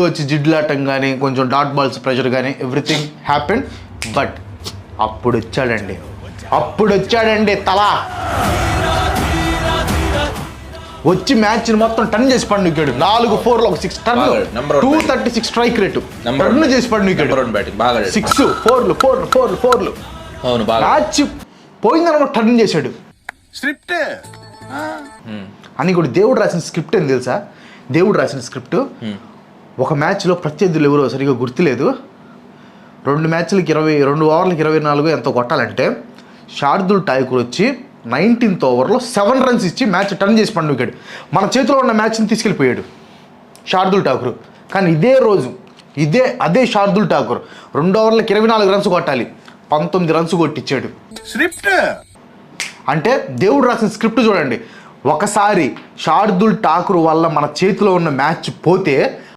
వచ్చి జిడ్లాటం కానీ కొంచెం డాట్ బాల్స్ ప్రెషర్ కానీ ఎవ్రీథింగ్ హ్యాపెన్ బట్ అప్పుడు వచ్చాడండి అప్పుడు వచ్చాడండి తలా. వచ్చి మ్యాచ్ మొత్తం టర్న్ చేసి పండుగాడు. నాలుగు ఫోర్లు ఒక six turn two. Thirty six strike rate turn. చేసి పండుగాడు. సిక్స్ ఫోర్లు ఫోర్లు ఫోర్లు ఫోర్లు అవును బాగా మ్యాచ్ పోయిందనమాట టర్న్ చేశాడు. స్క్రిప్ట్? అని కూడా దేవుడు రాసిన స్క్రిప్ట్ ఏం తెలుసా? దేవుడు రాసిన స్క్రిప్ట్ ఒక మ్యాచ్లో ప్రత్యర్థులు ఎవరో సరిగా గుర్తులేదు. రెండు మ్యాచ్లకి ఇరవై రెండు ఓవర్లకి ఇరవై నాలుగు ఎంతో కొట్టాలంటే శార్దుల్ ఠాకూర్ వచ్చి నైన్టీన్త్ ఓవర్లో సెవెన్ రన్స్ ఇచ్చి మ్యాచ్ టర్న్ చేసి పండుగాడు మన చేతిలో ఉన్న మ్యాచ్ని తీసుకెళ్ళిపోయాడు శార్దుల్ ఠాకూర్ కానీ ఇదే రోజు ఇదే అదే శార్దుల్ ఠాకూర్ రెండు ఓవర్లకి ఇరవై నాలుగు రన్స్ కొట్టాలి. పంతొమ్మిది రన్స్ కొట్టించాడు. స్క్రిప్ట్! అంటే దేవుడు రాసిన స్క్రిప్ట్ చూడండి. ఒకసారి శార్దుల్ ఠాకూర్ వల్ల మన చేతిలో ఉన్న మ్యాచ్ పోతే